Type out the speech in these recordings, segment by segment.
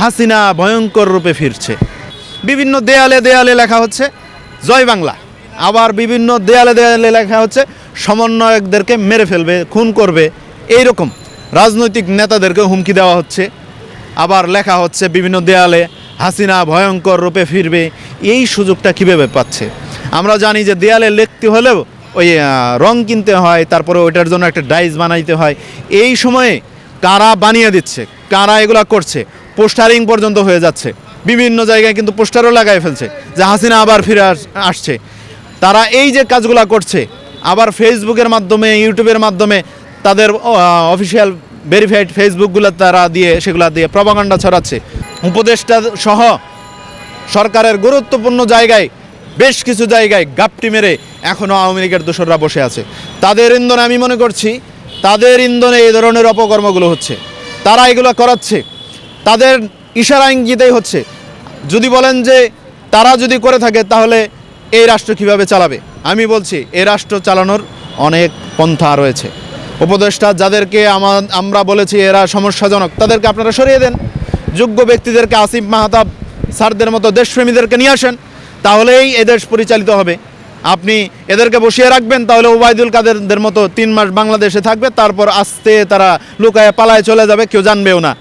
হাসিনা ভয়ঙ্কর রূপে ফিরছে। বিভিন্ন দেয়ালে দেয়ালে লেখা হচ্ছে, জয় বাংলা। আবার বিভিন্ন দেয়ালে দেয়ালে লেখা হচ্ছে, সমন্বয়কদেরকে মেরে ফেলবে, খুন করবে। এই রকম রাজনৈতিক নেতাদেরকে হুমকি দেওয়া হচ্ছে। আবার লেখা হচ্ছে, বিভিন্ন দেয়ালে হাসিনা ভয়ঙ্কর রূপে ফিরবে। এই সুযোগটা কীভাবে পাচ্ছে? আমরা জানি যে দেয়ালে লিখতে হলেও ওই রং কিনতে হয়, তারপরে ওইটার জন্য একটা ডাইস বানাইতে হয়। এই সময়ে কারা বানিয়ে দিচ্ছে, কারা এগুলা করছে? পোস্টারিং পর্যন্ত হয়ে যাচ্ছে। বিভিন্ন জায়গায় কিন্তু পোস্টারও লাগাই ফেলছে, যে হাসিনা আবার ফিরে আসছে। তারা এই যে কাজগুলো করছে, আবার ফেসবুকের মাধ্যমে, ইউটিউবের মাধ্যমে তাদের অফিসিয়াল ভেরিফাইড ফেসবুকগুলো তারা দিয়ে, সেগুলা দিয়ে প্রবাগান্ডা ছড়াচ্ছে। উপদেষ্টা সহ সরকারের গুরুত্বপূর্ণ জায়গায়, বেশ কিছু জায়গায় গাপটি মেরে এখনও আওয়ামী লীগের দোসররা বসে আছে। তাদের ইন্ধনে আমি মনে করছি, তাদের ইন্ধনে এই ধরনের অপকর্মগুলো হচ্ছে। তারা এগুলো করাচ্ছে। তাদের ইশারা ইঙ্গিতেই হচ্ছে। যদি বলেন যে তারা যদি করে থাকে, তাহলে এই রাষ্ট্র কীভাবে চালাবে? আমি বলছি, এই রাষ্ট্র চালানোর অনেক পন্থা রয়েছে। উপদেষ্টা যাদেরকে আমরা বলেছি এরা সমস্যাজনক, তাদেরকে আপনারা সরিয়ে দেন। যোগ্য ব্যক্তিদেরকে আসিফ মাহতাব স্যারদের মতো দেশপ্রেমীদেরকে নিয়ে আসেন, তাহলেই এদেশ পরিচালিত হবে। আপনি এদেরকে বসিয়ে রাখবেন, তাহলে ওবায়দুল কাদেরদের মতো তিন মাস বাংলাদেশে থাকবে, তারপর আস্তে তারা লুকায় পালায় চলে যাবে, কেউ জানবেও না।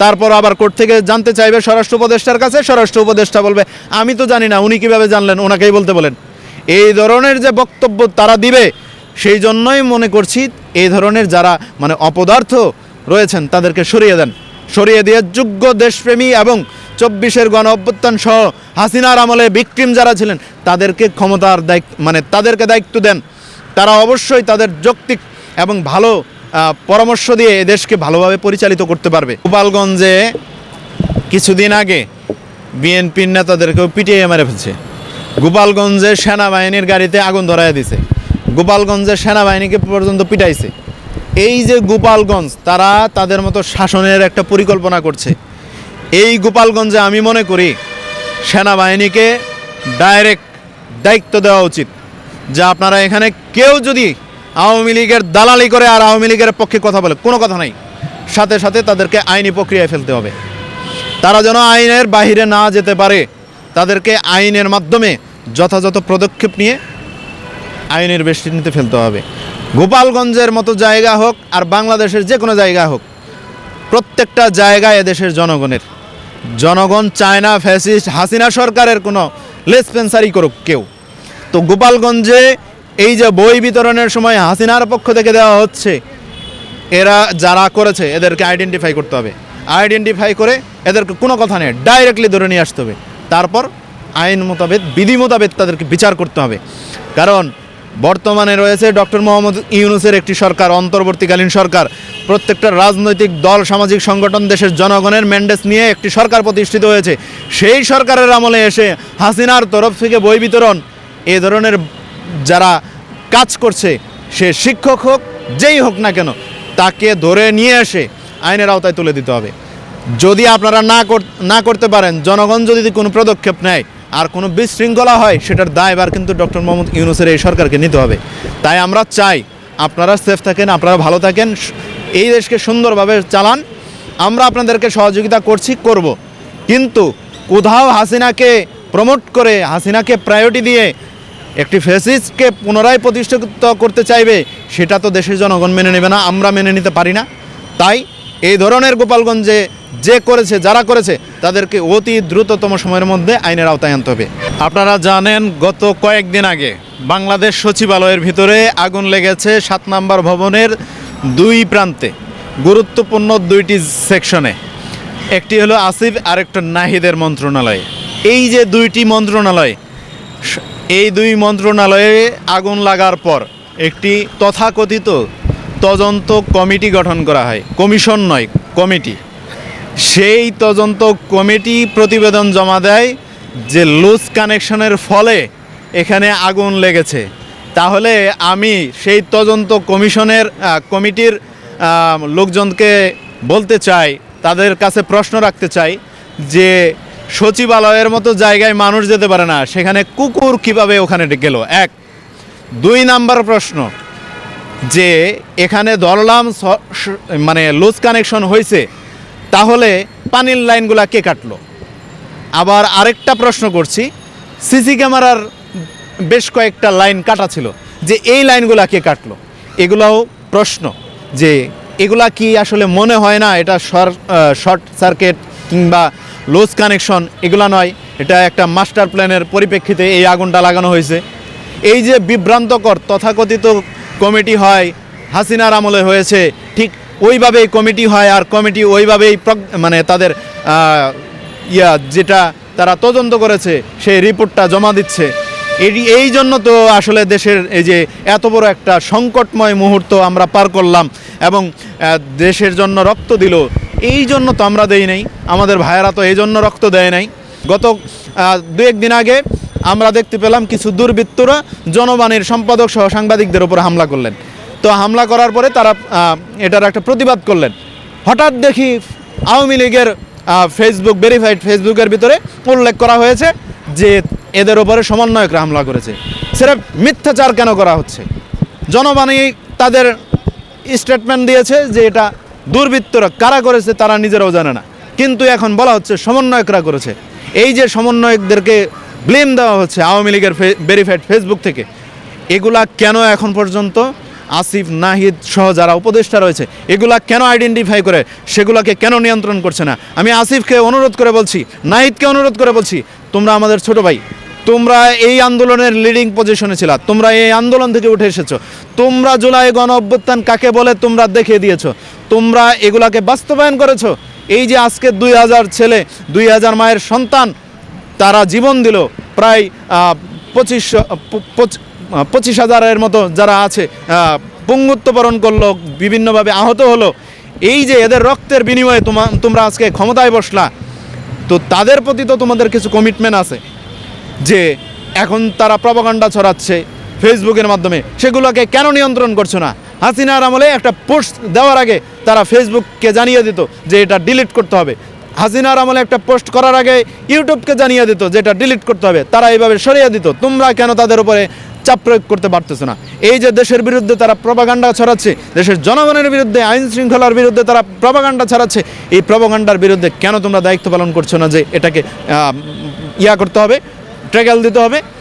তারপর আবার কোর্ট থেকে জানতে চাইবে স্বরাষ্ট্র উপদেষ্টার কাছে। স্বরাষ্ট্র উপদেষ্টা বলবে, আমি তো জানি না, উনি কীভাবে জানলেন? ওনাকেই বলতে বলেন। এই ধরনের যে বক্তব্য তারা দিবে, সেই জন্যই মনে করছি এই ধরনের যারা মানে অপদার্থ রয়েছেন, তাদেরকে সরিয়ে দেন। সরিয়ে দিয়ে যোগ্য দেশপ্রেমী এবং চব্বিশের গণ অভ্যুত্থান সহ হাসিনার আমলে বিক্রিম যারা ছিলেন, তাদেরকে ক্ষমতার দায়িত্ব মানে তাদেরকে দায়িত্ব দেন। তারা অবশ্যই তাদের যৌক্তিক এবং ভালো পরামর্শ দিয়ে এদেশকে ভালোভাবে পরিচালিত করতে পারবে। গোপালগঞ্জে কিছুদিন আগে বিএনপির নেতাদেরকেও পিটিয়ে মেরে ফেলছে। গোপালগঞ্জে সেনাবাহিনীর গাড়িতে আগুন ধরায় দিছে। গোপালগঞ্জের সেনাবাহিনীকে পর্যন্ত পিটাইছে। এই যে গোপালগঞ্জ, তারা তাদের মতো শাসনের একটা পরিকল্পনা করছে। এই গোপালগঞ্জে আমি মনে করি সেনাবাহিনীকে ডাইরেক্ট দায়িত্ব দেওয়া উচিত। যে আপনারা এখানে কেউ যদি আওয়ামী লীগের দালালি করে আর আওয়ামী লীগের পক্ষে কথা বলে, কোনো কথা নাই। সাথে সাথে তাদেরকে আইনি প্রক্রিয়ায় ফেলতে হবে। তারা যেন আইনের বাহিরে না যেতে পারে, তাদেরকে আইনের মাধ্যমে যথাযথ পদক্ষেপ নিয়ে আইনের বেষ্টিনীতে ফেলতে হবে। গোপালগঞ্জের মতো জায়গা হোক আর বাংলাদেশের যে কোনো জায়গা হোক, প্রত্যেকটা জায়গায় এদেশের জনগণের। জনগণ চায় না ফ্যাসিস্ট হাসিনা সরকারের কোনো লেসপেন্সারি করুক কেউ। তো গোপালগঞ্জে এই যে বই বিতরণের সময় হাসিনার পক্ষ থেকে দেওয়া হচ্ছে, এরা যারা করেছে, এদেরকে আইডেন্টিফাই করতে হবে। আইডেন্টিফাই করে এদেরকে কোনো কথা নেই ডাইরেক্টলি ধরে নিয়ে আসতে হবে। তারপর আইন মোতাবেক, বিধি মোতাবেক তাদেরকে বিচার করতে হবে। কারণ বর্তমানে রয়েছে ডক্টর মোহাম্মদ ইউনুসের একটি সরকার, অন্তর্বর্তীকালীন সরকার। প্রত্যেকটা রাজনৈতিক দল, সামাজিক সংগঠন, দেশের জনগণের ম্যান্ডেস নিয়ে একটি সরকার প্রতিষ্ঠিত হয়েছে। সেই সরকারের আমলে এসে হাসিনার তরফ থেকে বই বিতরণ, এ ধরনের যারা কাজ করছে, সে শিক্ষক হোক, যেই হোক না কেন, তাকে ধরে নিয়ে এসে আইনের আওতায় তুলে দিতে হবে। যদি আপনারা না না করতে পারেন, জনগণ যদি কোনো পদক্ষেপ নেয়, আর কোনো বিশৃঙ্খলা হয়, সেটার দায়ভার কিন্তু ডক্টর মোহাম্মদ ইউনুসের এই সরকারকে নিতে হবে। তাই আমরা চাই আপনারা সেফ থাকেন, আপনারা ভালো থাকেন, এই দেশকে সুন্দরভাবে চালান। আমরা আপনাদেরকে সহযোগিতা করছি, করব। কিন্তু কোথাও হাসিনাকে প্রমোট করে, হাসিনাকে প্রায়োরিটি দিয়ে একটি ফেসিসকে পুনরায় প্রতিষ্ঠিত করতে চাইবে, সেটা তো দেশের জনগণ মেনে নেবে না, আমরা মেনে নিতে পারি না। তাই এই ধরনের গোপালগঞ্জে যে করেছে, যারা করেছে, তাদেরকে অতি দ্রুততম সময়ের মধ্যে আইনের আওতায় আনতে হবে। আপনারা জানেন, গত কয়েকদিন আগে বাংলাদেশ সচিবালয়ের ভিতরে আগুন লেগেছে সাত নম্বর ভবনের দুই প্রান্তে, গুরুত্বপূর্ণ দুইটি সেকশনে। একটি হলো আসিফ আর একটা নাহিদের মন্ত্রণালয়। এই যে দুইটি মন্ত্রণালয় এই দুই মন্ত্রণালয়ে আগুন লাগার পর একটি তথাকথিত তদন্ত কমিটি গঠন করা হয়। কমিশন নয়, কমিটি। সেই তদন্ত কমিটি প্রতিবেদন জমা দেয় যে লুজ কানেকশনের ফলে এখানে আগুন লেগেছে। তাহলে আমি সেই তদন্ত কমিশনের কমিটির লোকজনকে বলতে চাই, তাদের কাছে প্রশ্ন রাখতে চাই যে সচিবালয়ের মতো জায়গায় মানুষ যেতে পারে না। সেখানে কুকুর কীভাবে ওখানে গেল? এক। দুই নাম্বার প্রশ্ন, যে এখানে স- মানে লুজ কানেকশন হয়েছে, তাহলে পানির লাইনগুলা কে কাটলো? আবার আরেকটা প্রশ্ন করছি, সিসি ক্যামেরার বেশ কয়েকটা লাইন কাটা ছিল, যে এই লাইনগুলা কে কাটলো? এগুলাও প্রশ্ন, যে এগুলা কি আসলে মনে হয় না এটা শর্ট সার্কিট কিংবা লোজ কানেকশন, এগুলো নয়। এটা একটা মাস্টার প্ল্যানের পরিপ্রেক্ষিতে এই আগুনটা লাগানো হয়েছে। এই যে বিভ্রান্তকর তথাকথিত কমিটি হয়, হাসিনার আমলে হয়েছে, ঠিক ওইভাবেই কমিটি হয় আর কমিটি ওইভাবেই মানে তাদের ইয়া যেটা তারা তদন্ত করেছে, সেই রিপোর্টটা জমা দিচ্ছে। এই এই জন্য তো আসলে দেশের এই যে এত বড় একটা সংকটময় মুহূর্ত আমরা পার করলাম এবং দেশের জন্য রক্ত দিল এই জন্য তো আমরা দেই নাই। আমাদের ভাইয়েরা তো এই জন্য রক্ত দেয় নাই। গত দু একদিন আগে আমরা দেখতে পেলাম কিছু দুর্বৃত্তরা জনবাণীর সম্পাদক সহ সাংবাদিকদের উপর হামলা করলেন। তো হামলা করার পরে তারা এটার একটা প্রতিবাদ করলেন। হঠাৎ দেখি আওয়ামী লীগের ফেসবুক ভেরিফাইড ফেসবুকের ভিতরে উল্লেখ করা হয়েছে যে এদের উপরে সমন্বয়করা হামলা করেছে। সেটা মিথ্যাচার কেন করা হচ্ছে? জনবাণী তাদের স্টেটমেন্ট দিয়েছে যে এটা দুর্বৃত্তরা কারা করেছে তারা নিজেরাও জানে না। কিন্তু এখন বলা হচ্ছে সমন্বয়করা করেছে। এই যে সমন্বয়কদেরকে ব্লেম দেওয়া হচ্ছে আওয়ামী লীগের ভেরিফাইড ফেসবুক থেকে, এগুলা কেন এখন পর্যন্ত আসিফ, নাহিদ সহ যারা উপদেষ্টা রয়েছে, এগুলা কেন আইডেন্টিফাই করে, সেগুলোকে কেন নিয়ন্ত্রণ করছে না? আমি আসিফকে অনুরোধ করে বলছি, নাহিদকে অনুরোধ করে বলছি, তোমরা আমাদের ছোট ভাই তোমরা এই আন্দোলনের লিডিং পজিশনে ছিল তোমরা এই আন্দোলন থেকে উঠে এসেছ। তোমরা জুলাই গণ অভ্যুত্থান কাকে বলে তোমরা দেখিয়ে দিয়েছ। তোমরা এগুলাকে বাস্তবায়ন করেছ। এই যে আজকে দুই হাজার ছেলে দুই হাজার মায়ের সন্তান তারা জীবন দিল প্রায় পঁচিশ পঁচিশ হাজারের মতো যারা আছে আহ, পঙ্গুত্ব বরণ করল বিভিন্নভাবে আহত হলো। এই যে এদের রক্তের বিনিময়ে তোমা তোমরা আজকে ক্ষমতায় বসলা তো তাদের প্রতি তো তোমাদের কিছু কমিটমেন্ট আছে। যে এখন তারা প্রবাগান্ডা ছড়াচ্ছে ফেসবুকের মাধ্যমে। সেগুলোকে কেন নিয়ন্ত্রণ করছ না? হাসিনার আমলে একটা পোস্ট দেওয়ার আগে তারা ফেসবুককে জানিয়ে দিত যে এটা ডিলিট করতে হবে। হাসিনার আমলে একটা পোস্ট করার আগে ইউটিউবকে জানিয়ে দিত যে এটা ডিলিট করতে হবে। তারা এইভাবে সরিয়ে দিত। তোমরা কেন তাদের উপরে চাপ প্রয়োগ করতে পারতেছো না? এই যে দেশের বিরুদ্ধে তারা প্রপাগান্ডা ছড়াচ্ছে, দেশের জনগণের বিরুদ্ধে, আইন শৃঙ্খলার বিরুদ্ধে তারা প্রপাগান্ডা ছড়াচ্ছে, এই প্রপাগান্ডার বিরুদ্ধে কেন তোমরা দায়িত্ব পালন করছ না যে এটাকে ইয়া করতে হবে? ট্রেগেল দিতে হবে।